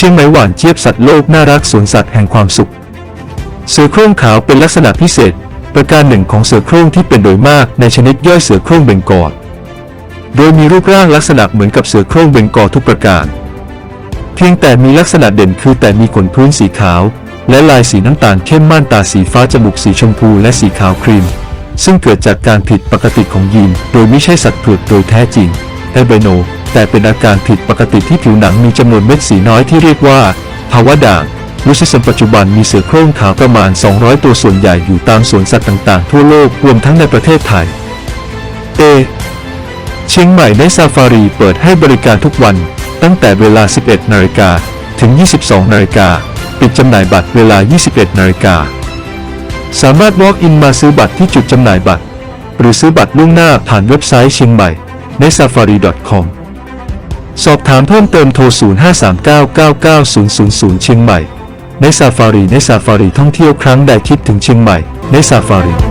เชียงใหม่หวานเจี๊ยบสัตว์โลกน่ารักสวนสัตว์แห่งความสุข เสือโคร่งขาวเป็นลักษณะพิเศษ ประการหนึ่งของเสือโคร่งที่เป็นโดยมากในชนิดย่อยเสือโคร่งเบงกอลโดยมีรูปร่างลักษณะเหมือนกับเสือโคร่งเบงกอลทุกประการ เพียงแต่มีลักษณะเด่นคือแต่มีขนพื้นสีขาว และลายสีน้ำตาลเข้มม่านตาสีฟ้าจมูกสีชมพูและสีขาวครีม ซึ่งเกิดจากการผิดปกติของยีนโดยไม่ใช่สัตว์เผือกโดยแท้จริงแอเบโน แต่เป็นอาการผิดปกติที่ผิวหนังมีจำนวนเม็ดสีน้อยที่เรียกว่าภาวะด่างลูซิสมปัจจุบันมีเสือโคร่งขาวประมาณ 200 ตัวส่วนใหญ่อยู่ตามสวนสัตว์ต่างๆ ทั่วโลกรวมทั้งในประเทศไทย A เชียงใหม่ในซาฟารีเปิดให้บริการทุกวัน ตั้งแต่เวลา 11 นาฬิกาถึง 22 นาฬิกา ปิดจำหน่ายบัตรเวลา 21 นาฬิกา สามารถ walk in มาซื้อบัตรที่จุดจำหน่ายบัตร หรือซื้อบัตรล่วงหน้าผ่านเว็บไซต์เชียงใหม่ใน safari.com สอบถามเพิ่มเติมโทร 0539990000 เชียงใหม่ ในซาฟารีในซาฟารีท่องเที่ยวครั้งใดคิดถึงเชียงใหม่ในซาฟารี